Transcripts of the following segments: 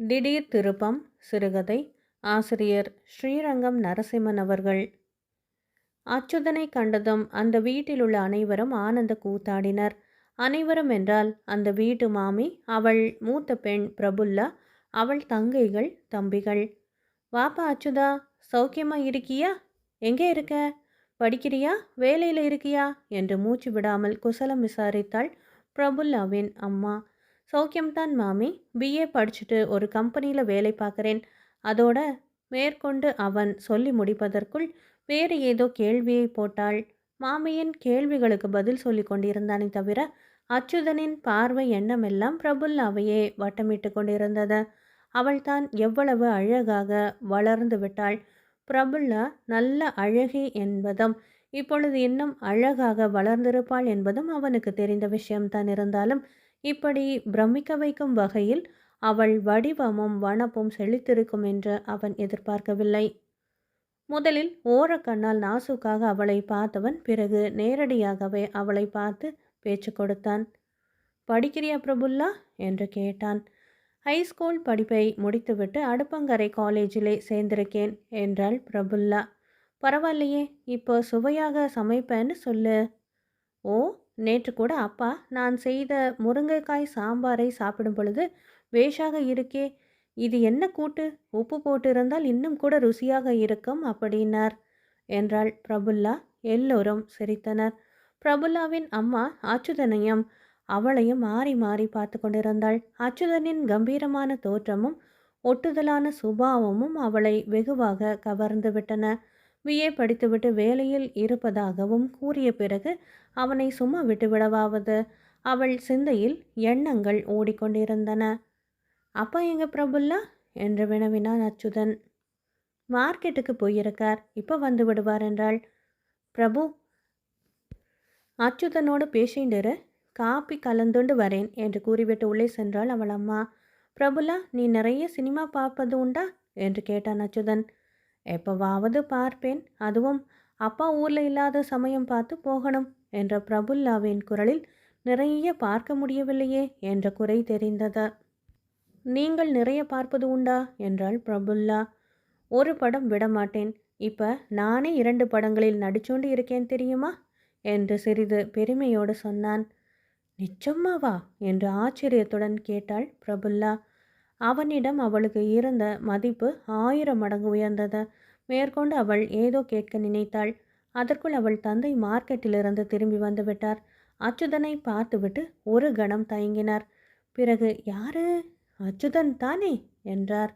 திடீர் திருப்பம் சிறுகதை ஆசிரியர் ஸ்ரீரங்கம் நரசிம்மன் அவர்கள். அச்சுதனை கண்டதும் அந்த வீட்டில் உள்ள அனைவரும் ஆனந்த கூத்தாடினர். அனைவரும் என்றால் அந்த வீட்டு மாமி அவள் மூத்த பெண் பிரபுல்லா அவள் தங்கைகள் தம்பிகள். வாப்பா அச்சுதா சௌக்கியமா இருக்கியா? எங்கே இருக்க? படிக்கிறியா? வேலையில் இருக்கியா? என்று மூச்சு விடாமல் குசலம் விசாரித்தாள் பிரபுல்லாவின் அம்மா. சௌக்கியம்தான் மாமி. பிஏ படிச்சுட்டு ஒரு கம்பெனியில் வேலை பார்க்குறேன். அதோட மேற்கொண்டு அவன் சொல்லி முடிப்பதற்குள் வேறு ஏதோ கேள்வியை போட்டாள். மாமியின் கேள்விகளுக்கு பதில் சொல்லி கொண்டிருந்தானே தவிர அச்சுதனின் பார்வை எண்ணமெல்லாம் பிரபுல்லாவையே வட்டமிட்டு கொண்டிருந்தது. அவள்தான் எவ்வளவு அழகாக வளர்ந்து விட்டாள். பிரபுல்லா நல்ல அழகி என்பதும் இப்பொழுது இன்னும் அழகாக வளர்ந்திருப்பாள் என்பதும் அவனுக்கு தெரிந்த விஷயம்தான் இருந்தாலும் இப்படி பிரமிக்க வைக்கும் வகையில் அவள் வடிவமும் வனப்பும் செழித்திருக்கும் என்று அவன் எதிர்பார்க்கவில்லை. முதலில் ஓரக்கண்ணால் நாசுக்காக அவளை பார்த்தவன் பிறகு நேரடியாகவே அவளை பார்த்து பேச்சு கொடுத்தான். படிக்கிறியா பிரபுல்லா? என்று கேட்டான். ஹைஸ்கூல் படிப்பை முடித்துவிட்டு அடுப்பங்கரை காலேஜிலே சேர்ந்திருக்கேன் என்றாள் பிரபுல்லா. பரவாயில்லையே இப்போ சுவையாக சமைப்பேன்னு சொல்லு. ஓ நேற்று கூட அப்பா நான் செய்த முருங்கைக்காய் சாம்பாரை சாப்பிடும் பொழுது வேஷாக இருக்கே இது என்ன கூட்டு? உப்பு போட்டிருந்தால் இன்னும் கூட ருசியாக இருக்கும் அப்படின்னார். என்றாள் பிரபுல்லா. எல்லோரும் சிரித்தனர். பிரபுல்லாவின் அம்மா அச்சுதனையும் அவளையும் மாறி மாறி பார்த்து கொண்டிருந்தாள். அச்சுதனின் கம்பீரமான தோற்றமும் ஒட்டுதலான சுபாவமும் அவளை வெகுவாக கவர்ந்து விட்டன. பிஏ படித்துவிட்டு வேலையில் இருப்பதாகவும் கூறிய பிறகு அவனை சும்மா விட்டுவிடவாவது? அவள் சிந்தையில் எண்ணங்கள் ஓடிக்கொண்டிருந்தன. அப்பா எங்க பிரபுல்லா என்று வினவினான் அச்சுதன். மார்க்கெட்டுக்கு போயிருக்கார். இப்போ வந்து விடுவார் என்றாள். பிரபு அச்சுதனோடு பேசிண்டிரு. காப்பி கலந்துண்டு வரேன் என்று கூறிவிட்டு உள்ளே சென்றாள் அவள் அம்மா. பிரபுலா நீ நிறைய சினிமா பார்ப்பது உண்டா என்று கேட்டான் அச்சுதன். எப்போவாவது பார்ப்பேன். அதுவும் அப்பா ஊரில் இல்லாத சமயம் பார்த்து போகணும் என்ற பிரபுல்லாவின் குரலில் நிறைய பார்க்க முடியவில்லையே என்ற குறை தெரிந்தது. நீங்கள் நிறைய பார்ப்பது உண்டா? என்றாள் பிரபுல்லா. ஒரு படம் விடமாட்டேன். இப்போ நானே இரண்டு படங்களில் நடிச்சோண்டு இருக்கேன் தெரியுமா? என்று சிறிது பெருமையோடு சொன்னான். நிச்சயமாவா என்று ஆச்சரியத்துடன் கேட்டாள் பிரபுல்லா. அவனிடம் அவளுக்கு இருந்த மதிப்பு ஆயிரம் மடங்கு உயர்ந்தது. மேற்கொண்டு அவள் ஏதோ கேட்க நினைத்தாள். அதற்குள் அவள் தந்தை மார்க்கெட்டிலிருந்து திரும்பி வந்துவிட்டார் அச்சுதனை பார்த்துவிட்டு ஒரு கணம் தயங்கினார். பிறகு யாரு? அச்சுதன் தானே? என்றார்.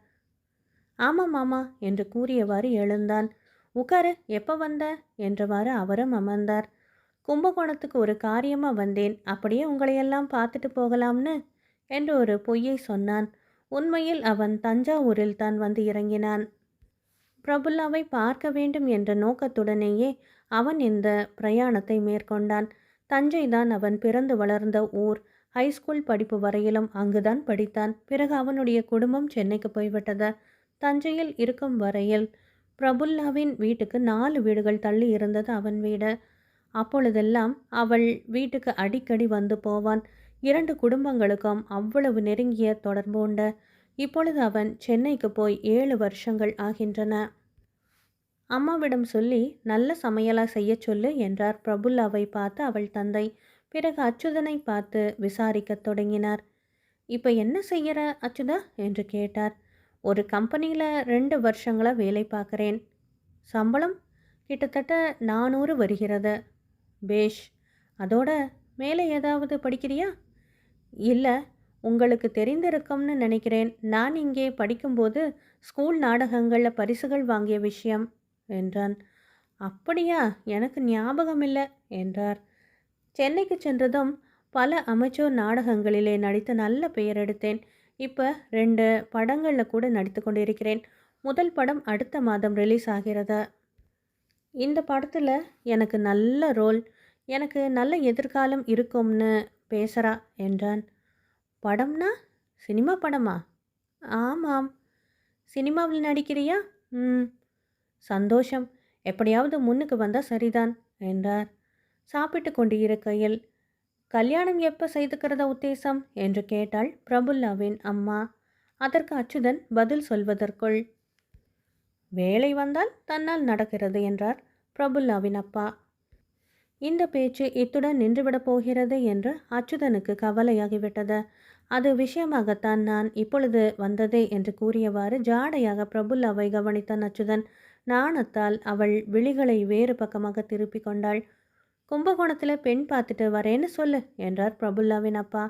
ஆமாம் மாமா என்று கூறியவாறு எழுந்தான். உட்காரு எப்போ வந்த? என்றவாறு அவரும் அமர்ந்தார். கும்பகோணத்துக்கு ஒரு காரியமாக வந்தேன். அப்படியே உங்களையெல்லாம் பார்த்துட்டு போகலாம்னு? என்று ஒரு பொய்யை சொன்னான். உண்மையில் அவன் தஞ்சாவூரில் தான் வந்து இறங்கினான். பிரபுல்லாவை பார்க்க வேண்டும் என்ற நோக்கத்துடனேயே அவன் இந்த பிரயாணத்தை மேற்கொண்டான். தஞ்சை தான் அவன் பிறந்து வளர்ந்த ஊர். ஹைஸ்கூல் படிப்பு வரையிலும் அங்குதான் படித்தான். பிறகு அவனுடைய குடும்பம் சென்னைக்கு போய்விட்டது. தஞ்சையில் இருக்கும் வரையில் பிரபுல்லாவின் வீட்டுக்கு நாலு வீடுகள் தள்ளி இருந்தது அவன் வீடு. அப்பொழுதெல்லாம் அவள் வீட்டுக்கு அடிக்கடி வந்து போவான். இரண்டு குடும்பங்களுக்கும் அவ்வளவு நெருங்கிய தொடர்பு உண்டு. இப்பொழுது அவன் சென்னைக்கு போய் ஏழு வருஷங்கள் ஆகின்றன. அம்மாவிடம் சொல்லி நல்ல சமையலாக செய்ய சொல்லு என்றார் பிரபுல்லாவை பார்த்து அவள் தந்தை. பிறகு அச்சுதனை பார்த்து விசாரிக்கத் தொடங்கினார். இப்போ என்ன செய்கிற அச்சுதா? என்று கேட்டார். ஒரு கம்பெனியில் ரெண்டு வருஷங்களாக வேலை பார்க்குறேன். சம்பளம் கிட்டத்தட்ட நானூறு வருகிறது. பேஷ் அதோட மேலே ஏதாவது படிக்கிறியா? இல்லை உங்களுக்கு தெரிந்திருக்கும்னு நினைக்கிறேன். நான் இங்கே படிக்கும்போது ஸ்கூல் நாடகங்களில் பரிசுகள் வாங்கிய விஷயம் என்றான். அப்படியா? எனக்கு ஞாபகம் இல்லை என்றார். சென்னைக்கு சென்றதும் பல அமைச்சர் நாடகங்களிலே நடித்து நல்ல பெயர் எடுத்தேன். இப்போ ரெண்டு படங்களில் கூட நடித்து கொண்டிருக்கிறேன். முதல் படம் அடுத்த மாதம் ரிலீஸ் ஆகிறது? இந்த படத்தில் எனக்கு நல்ல ரோல் எனக்கு நல்ல எதிர்காலம் இருக்கும்னு பேசுகிறா என்றான். படம்னா? சினிமா படமா? ஆமாம். சினிமாவில் நடிக்கிறியா? ம். சந்தோஷம். எப்படியாவது முன்னுக்கு வந்தால் சரிதான் என்றார். சாப்பிட்டு கொண்டு இருக்கையில் கல்யாணம் எப்போ செய்துக்கிறத உத்தேசம்? என்று கேட்டாள் பிரபுல்லாவின் அம்மா. அதற்கு அச்சுதன் பதில் சொல்வதற்குள் வேலை வந்தால் தன்னால் நடக்கிறது என்றார் பிரபுல்லாவின் அப்பா. இந்த பேச்சு இத்துடன் நின்றுவிடப் போகிறது என்று அச்சுதனுக்கு கவலையாகிவிட்டது. அது விஷயமாகத்தான் நான் இப்பொழுது வந்ததே என்று கூறியவாறு ஜாடையாக பிரபுல்லாவை கவனித்தான் அச்சுதன். நாணத்தால் அவள் விழிகளை வேறு பக்கமாக திருப்பி கொண்டாள். கும்பகோணத்தில் பெண் பார்த்துட்டு வரேன்னு சொல்லு என்றார் பிரபுல்லாவின் அப்பா.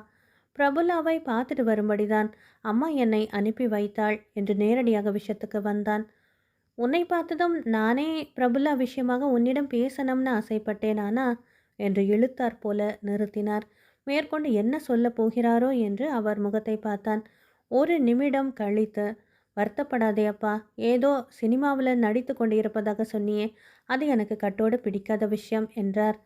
பிரபுல்லாவை பார்த்துட்டு வரும்படிதான் அம்மா என்னை அனுப்பி வைத்தாள் என்று நேரடியாக விஷயத்துக்கு வந்தான். உன்னை பார்த்ததும் நானே பிரபுல்லா விஷயமாக உன்னிடம் பேசணும்னு ஆசைப்பட்டேன். ஆனா என்று இழுத்தார் போல நிறுத்தினார். மேற்கொண்டு என்ன சொல்லப் போகிறாரோ என்று அவர் முகத்தை பார்த்தான். ஒரு நிமிடம் கழித்து வருத்தப்படாதே அப்பா. ஏதோ சினிமாவில் நடித்து கொண்டிருப்பதாக சொன்னியே. அது எனக்கு கட்டோடு பிடிக்காத விஷயம் என்றார்.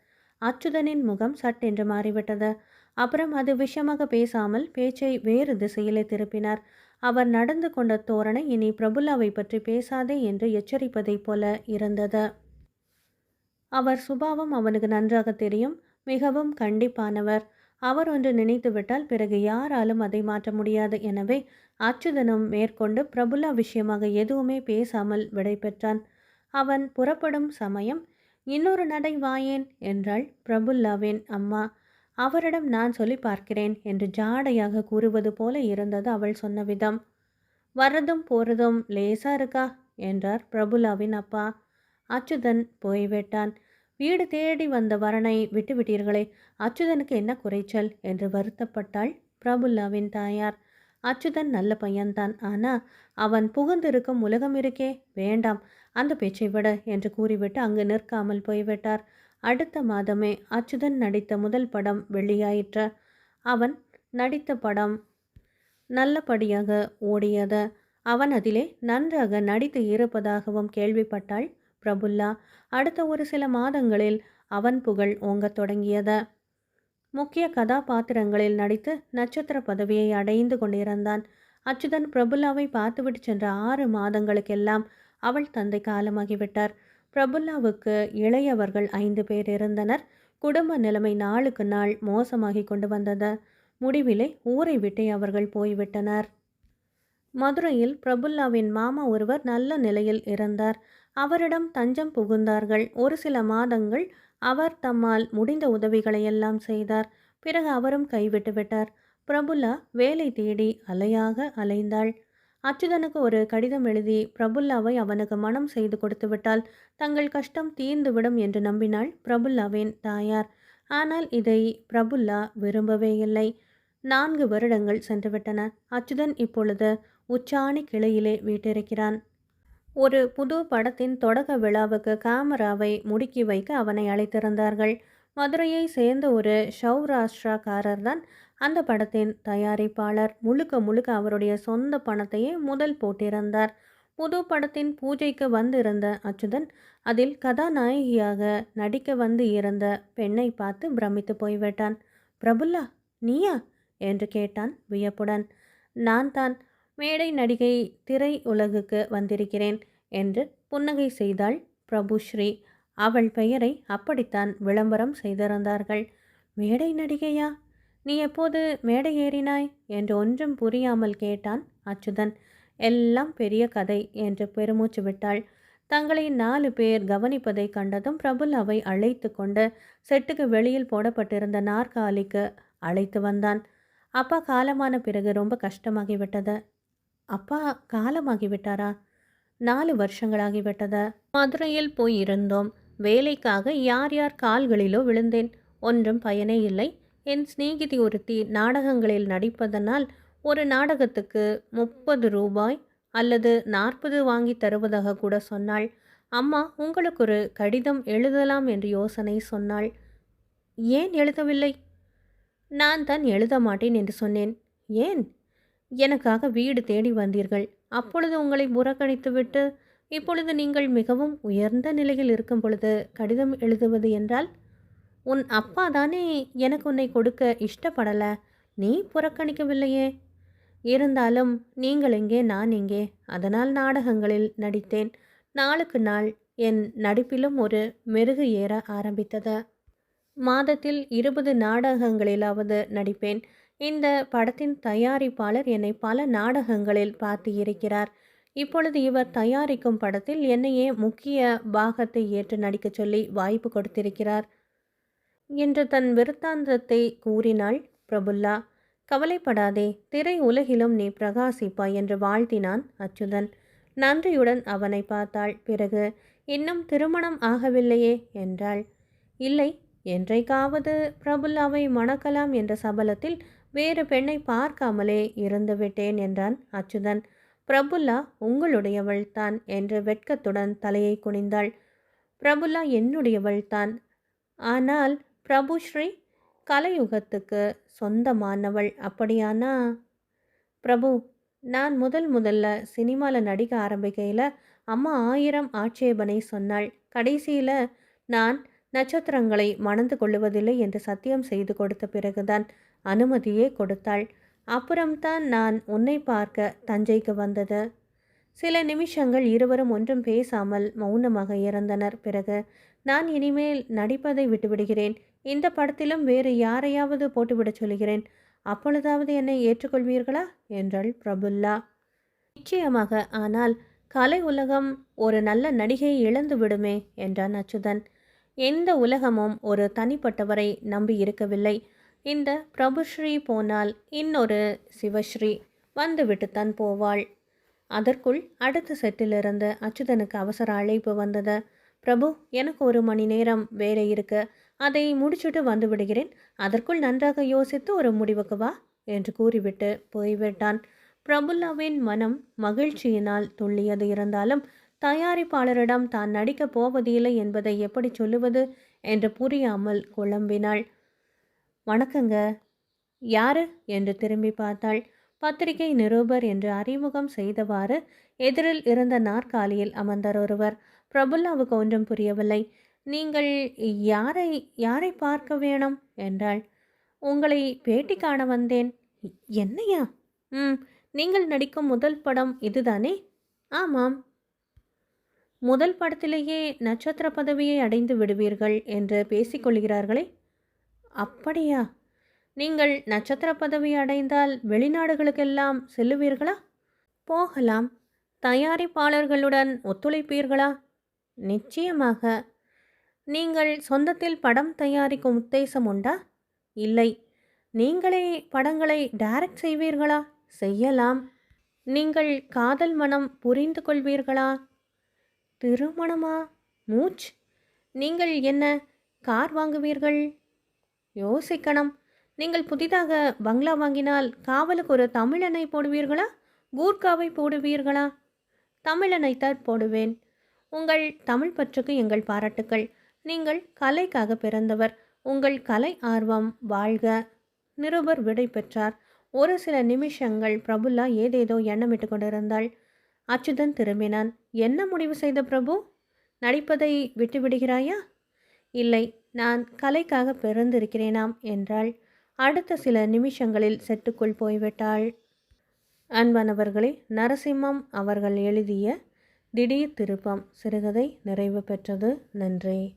அச்சுதனின் முகம் சட்டென்று மாறிவிட்டது. அப்புறம் அது விஷயமாக பேசாமல் பேச்சை வேறு திசையிலே திருப்பினார். அவர் நடந்து கொண்ட தோரணை இனி பிரபுல்லாவை பற்றி பேசாதே என்று எச்சரிப்பதைப் போல இருந்தது. அவர் சுபாவம் அவனுக்கு நன்றாக தெரியும் மிகவும் கண்டிப்பானவர். அவர் ஒன்று நினைத்துவிட்டால் பிறகு யாராலும் அதை மாற்ற முடியாது. எனவே அச்சுதனும் மேற்கொண்டு பிரபுல்லா விஷயமாக எதுவுமே பேசாமல் விடைபெற்றான் அவன் புறப்படும் சமயம் இன்னொரு நடை வாயேன் என்றாள் பிரபுல்லாவின் அம்மா. அவரிடம் நான் சொல்லி பார்க்கிறேன் என்று ஜாடையாக கூறுவது போல இருந்தது அவள் சொன்ன விதம். வர்றதும் போகிறதும் லேசா இருக்கா? என்றார் பிரபுல்லாவின் அப்பா. அச்சுதன் போய்விட்டான். வீடு தேடி வந்த வரனை விட்டுவிட்டீர்களே. அச்சுதனுக்கு என்ன குறைச்சல்? என்று வருத்தப்பட்டாள் பிரபுல்லாவின் தாயார். அச்சுதன் நல்ல பையன்தான். ஆனா அவன் புகுந்திருக்கும் உலகம் இருக்கே. வேண்டாம். அந்த பேச்சை விட என்று கூறிவிட்டு அங்கு நிற்காமல் போய்விட்டார். அடுத்த மாதமே அச்சுதன் நடித்த முதல் படம் வெளியாயிற்று அவன் நடித்த படம் நல்லபடியாக ஓடியது அவன் அதிலே நன்றாக நடித்து இருப்பதாகவும் கேள்விப்பட்டாள் பிரபுல்லா. அடுத்த ஒரு சில மாதங்களில் அவன் புகழ் ஓங்கத் தொடங்கியது. முக்கிய கதாபாத்திரங்களில் நடித்து நட்சத்திர பதவியை அடைந்து கொண்டிருந்தான். அச்சுதன் பிரபுல்லாவை பார்த்துவிட்டு சென்ற ஆறு மாதங்களுக்கெல்லாம் அவள் தந்தை காலமாகிவிட்டார். பிரபுல்லாவுக்கு இளையவர்கள் ஐந்து பேர் இருந்தனர். குடும்ப நிலைமை நாளுக்கு நாள் மோசமாகி கொண்டு வந்தது. முடிவிலே ஊரை விட்டே அவர்கள் போய்விட்டனர். மதுரையில் பிரபுல்லாவின் மாமா ஒருவர் நல்ல நிலையில் இருந்தார். அவரிடம் தஞ்சம் புகுந்தார்கள். ஒரு சில மாதங்கள் அவர் தம்மால் முடிந்த உதவிகளை எல்லாம் செய்தார். பிறகு அவரும் கைவிட்டு விட்டார். பிரபுல்லா வேலை தேடி அலையாக அலைந்தாள். அச்சுதனுக்கு ஒரு கடிதம் எழுதி பிரபுல்லாவை அவனுக்கு மனம் செய்து கொடுத்துவிட்டால் தங்கள் கஷ்டம் தீர்ந்துவிடும் என்று நம்பினாள் பிரபுல்லாவின் தாயார். ஆனால் இதை பிரபுல்லா விரும்பவே இல்லை. நான்கு வருடங்கள் சென்றுவிட்டன. அச்சுதன் இப்பொழுது உச்சாணி கிளையிலே வீட்டிருக்கிறான். ஒரு புது படத்தின் தொடக்க விழாவுக்கு கேமராவை முடுக்கி வைக்க அவனை அழைத்திருந்தார்கள். மதுரையை சேர்ந்த ஒரு சௌராஷ்டிராக்காரர் தான் அந்த படத்தின் தயாரிப்பாளர் முழுக்க முழுக்க அவருடைய சொந்த பணத்தையே முதல் போட்டிருந்தார் புது படத்தின் பூஜைக்கு வந்திருந்த அச்சுதன் அதில் கதாநாயகியாக நடிக்க வந்து இருந்த பெண்ணை பார்த்து பிரமித்து போய்விட்டான். பிரபுல்லா நீயா? என்று கேட்டான் வியப்புடன். நான் தான் மேடை நடிகை திரை உலகுக்கு வந்திருக்கிறேன் என்று புன்னகை செய்தாள் பிரபுஸ்ரீ. அவள் பெயரை அப்படித்தான் விளம்பரம் செய்திருந்தார்கள். மேடை நடிகையா? நீ எப்போது மேடை ஏறினாய்? என்று ஒன்றும் புரியாமல் கேட்டான் அச்சுதன். எல்லாம் பெரிய கதை என்று பெருமூச்சு விட்டாள். தங்களை நாலு பேர் கவனிப்பதை கண்டதும் பிரபுல்லாவை அழைத்து கொண்டு செட்டுக்கு வெளியில் போடப்பட்டிருந்த நாற்காலிக்கு அழைத்து வந்தான். அப்பா காலமான பிறகு ரொம்ப கஷ்டமாகிவிட்டது. அப்பா காலமாகிவிட்டாரா? நாலு வருஷங்களாகிவிட்டது. மதுரையில் போய் இருந்தோம். வேலைக்காக யார் யார் கால்களிலோ விழுந்தேன். ஒன்றும் பயனே இல்லை. என் சிநேகிதி ஒருத்தி நாடகங்களில் நடிப்பதனால் ஒரு நாடகத்துக்கு முப்பது ரூபாய் அல்லது நாற்பது வாங்கி தருவதாக கூட சொன்னாள். அம்மா உங்களுக்கு ஒரு கடிதம் எழுதலாம் என்று யோசனை சொன்னாள். ஏன் எழுதவில்லை? நான் தான் எழுத மாட்டேன் என்று சொன்னேன். ஏன்? எனக்காக வீடு தேடி வந்தீர்கள். அப்பொழுது உங்களை புறக்கணித்துவிட்டு இப்பொழுது நீங்கள் மிகவும் உயர்ந்த நிலையில் இருக்கும் பொழுது கடிதம் எழுதுவது என்றால்? உன் அப்பா தானே எனக்கு உன்னை கொடுக்க இஷ்டப்படலை. நீ புறக்கணிக்கவில்லையே. இருந்தாலும் நீங்கள் எங்கே நான் எங்கே? அதனால் நாடகங்களில் நடித்தேன். நாளுக்கு நாள் என் நடிப்பிலும் ஒரு மெருகு ஏற ஆரம்பித்தது. மாதத்தில் இருபது நாடகங்களிலாவது நடிப்பேன். இந்த படத்தின் தயாரிப்பாளர் என்னை பல நாடகங்களில் பார்த்து இருக்கிறார். இப்பொழுது இவர் தயாரிக்கும் படத்தில் என்னையே முக்கிய பாகத்தை ஏற்று நடிக்கச் சொல்லி வாய்ப்பு கொடுத்திருக்கிறார். என்று தன் விருத்தாந்தத்தை கூறினாள் பிரபுல்லா கவலைப்படாதே திரை உலகிலும் நீ பிரகாசிப்பாய் என்று வாழ்த்தினான் அச்சுதன். நன்றியுடன் அவனை பார்த்தாள் பிறகு இன்னும் திருமணம் ஆகவில்லையே? என்றாள். இல்லை என்றைக்காவது பிரபுல்லாவை மணக்கலாம் என்ற சபலத்தில் வேறு பெண்ணை பார்க்காமலே இருந்து விட்டேன் என்றான் அச்சுதன். பிரபுல்லா உங்களுடையவள் தான் என்று வெட்கத்துடன் தலையை குனிந்தாள். பிரபுல்லா என்னுடையவள் தான். ஆனால் பிரபுஸ்ரீ கலையுகத்துக்கு சொந்தமானவள் அப்படியானா? பிரபு நான் முதல் முதல்ல சினிமாவில் நடிக்க ஆரம்பிக்கையில் அம்மா ஆயிரம் ஆட்சேபனை சொன்னாள். கடைசியில் நான் நட்சத்திரங்களை மணந்து கொள்ளுவதில்லை என்று சத்தியம் செய்து கொடுத்த பிறகுதான் அனுமதியே கொடுத்தாள். அப்புறம்தான் நான் உன்னை பார்க்க தஞ்சைக்கு வந்தது. சில நிமிஷங்கள் இருவரும் ஒன்றும் பேசாமல் மௌனமாக இறந்தனர். பிறகு நான் இனிமேல் நடிப்பதை விட்டுவிடுகிறேன். இந்த படத்திலும் வேறு யாரையாவது போட்டுவிடச் சொல்கிறேன். அப்பொழுதாவது என்னை ஏற்றுக்கொள்வீர்களா? என்றாள் பிரபுல்லா. நிச்சயமாக. ஆனால் கலை உலகம் ஒரு நல்ல நடிகையை இழந்து விடுமே என்றான் அச்சுதன். எந்த உலகமும் ஒரு தனிப்பட்டவரை நம்பி இருக்கவில்லை. இந்த பிரபுஸ்ரீ போனால் இன்னொரு சிவஸ்ரீ வந்துவிட்டுத்தான் போவாள். அதற்குள் அடுத்த செட்டிலிருந்து அச்சுதனுக்கு அவசர அழைப்பு வந்தது. பிரபு எனக்கு ஒரு மணி நேரம் வேலை இருக்கு. அதை முடிச்சுட்டு வந்து விடுகிறேன். அதற்குள் நன்றாக யோசித்து ஒரு முடிவுக்கு வா என்று கூறிவிட்டு போய்விட்டான். பிரபுல்லாவின் மனம் மகிழ்ச்சியினால் துள்ளியது. இருந்தாலும் தயாரிப்பாளரிடம் தான் நடிக்கப் போவதில்லை என்பதை எப்படி சொல்லுவது? என்று புரியாமல் குழம்பினாள். வணக்கங்க. யாரு? என்று திரும்பி பார்த்தாள். பத்திரிகை நிருபர் என்று அறிமுகம் செய்தவாறு எதிரில் இருந்த நாற்காலியில் அமர்ந்தார் ஒருவர். பிரபுல்லாவுக்கு ஒன்றும் புரியவில்லை. நீங்கள் யாரை யாரை பார்க்க வேணும்? என்றாள். உங்களை பேட்டி காண வந்தேன். என்னையா? ம் நீங்கள் நடிக்கும் முதல் படம் இதுதானே? ஆமாம். முதல் படத்திலேயே நட்சத்திர பதவியை அடைந்து விடுவீர்கள் என்று பேசிக்கொள்கிறார்களே அப்படியா? நீங்கள் நட்சத்திர பதவி அடைந்தால் வெளிநாடுகளுக்கெல்லாம் செல்லுவீர்களா? போகலாம். தயாரிப்பாளர்களுடன் ஒத்துழைப்பீர்களா? நிச்சயமாக. நீங்கள் சொந்தத்தில் படம் தயாரிக்கும் உத்தேசம் உண்டா? இல்லை. நீங்களே படங்களை டைரக்ட் செய்வீர்களா? செய்யலாம். நீங்கள் காதல் மனம் புரிந்து கொள்வீர்களா? திருமணமா? மூச் நீங்கள் என்ன கார் வாங்குவீர்கள்? யோசிக்கணும். நீங்கள் புதிதாக பங்களா வாங்கினால் காவலுக்கு ஒரு தமிழனை போடுவீர்களா? கூர்காவை போடுவீர்களா? தமிழனைத்தான் போடுவேன். உங்கள் தமிழ் பற்றுக்கு எங்கள் பாராட்டுக்கள். நீங்கள் கலைக்காக பிறந்தவர். உங்கள் கலை ஆர்வம் வாழ்க. நிருபர் விடை பெற்றார். ஒரு சில நிமிஷங்கள் பிரபுல்லா ஏதேதோ எண்ணமிட்டு கொண்டிருந்தாள். அச்சுதன் திரும்பினான். என்ன முடிவு செய்த பிரபு? நடிப்பதை விட்டுவிடுகிறாயா? இல்லை நான் கலைக்காக பிறந்திருக்கிறேனாம் என்றாள். அடுத்த சில நிமிஷங்களில் செட்டுக்குள் போய்விட்டாள். அன்பானவர்களே நரசிம்மம் அவர்கள் எழுதிய திடீர் திருப்பம் சிறுகதை நிறைவு பெற்றது. நன்றி.